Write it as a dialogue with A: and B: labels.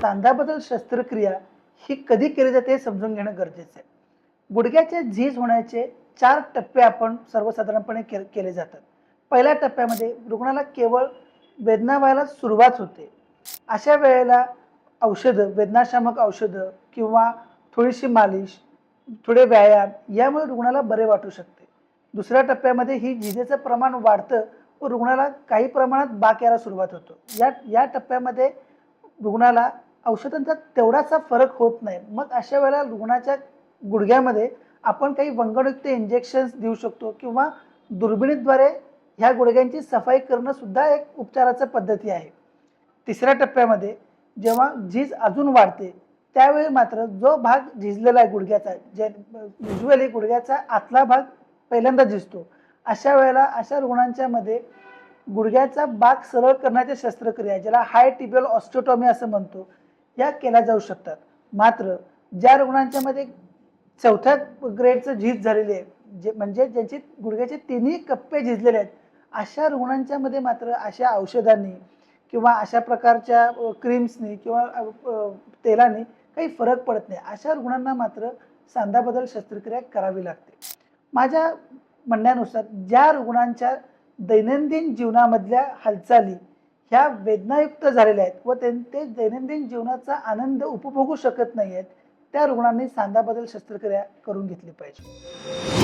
A: सांधाबदल शस्त्रक्रिया ही कधी केली जाते हे समजून घेणं गरजेचं आहे. गुडघ्याचे झीज होण्याचे चार टप्पे आपण सर्वसाधारणपणे के केले जातात. पहिल्या टप्प्यामध्ये रुग्णाला केवळ वेदना व्हायला सुरुवात होते. अशा वेळेला औषधं वेदनाशामक औषधं किंवा थोडीशी मालिश थोडे व्यायाम यामुळे रुग्णाला बरे वाटू शकते. दुसऱ्या टप्प्यामध्ये ही झिजेचं प्रमाण वाढतं व रुग्णाला काही प्रमाणात बाक यायला सुरुवात होतो. या या टप्प्यामध्ये रुग्णाला औषधांचा तेवढासा फरक होत नाही. मग अशा वेळेला रुग्णाच्या गुडघ्यामध्ये आपण काही वंगणयुक्त इंजेक्शन्स देऊ शकतो किंवा दुर्बिणीद्वारे ह्या गुडघ्यांची सफाई करणं सुद्धा एक उपचाराचं पद्धती आहे. तिसऱ्या टप्प्यामध्ये जेव्हा झीज अजून वाढते त्यावेळी मात्र जो भाग झिजलेला आहे गुडघ्याचा जे युजली गुडघ्याचा आतला भाग पहिल्यांदा झिजतो अशा वेळेला अशा रुग्णांच्या मध्ये गुडघ्याचा बाग सरळ करण्याच्या शस्त्रक्रिया ज्याला हाय टिबियल ऑस्टोटॉमी असं म्हणतो या केल्या जाऊ शकतात. मात्र ज्या रुग्णांच्या मध्ये चौथ्या ग्रेडचं झीज झालेली आहे जे म्हणजे ज्यांची गुडघ्याचे तिन्ही कप्पे झिजलेले आहेत अशा रुग्णांच्या मध्ये मात्र अशा औषधांनी किंवा अशा प्रकारच्या क्रीम्सनी किंवा तेलाने काही फरक पडत नाही. अशा रुग्णांना मात्र सांधाबद्दल शस्त्रक्रिया करावी लागते. माझ्या म्हणण्यानुसार ज्या रुग्णांच्या दैनंदिन जीवनामधल्या हालचाली ह्या वेदनायुक्त झालेल्या आहेत व त्यां- ते दैनंदिन जीवनाचा आनंद उपभोगू शकत नाही आहेत त्या रुग्णांनी सांधाबद्दल शस्त्रक्रिया करून घेतली पाहिजे.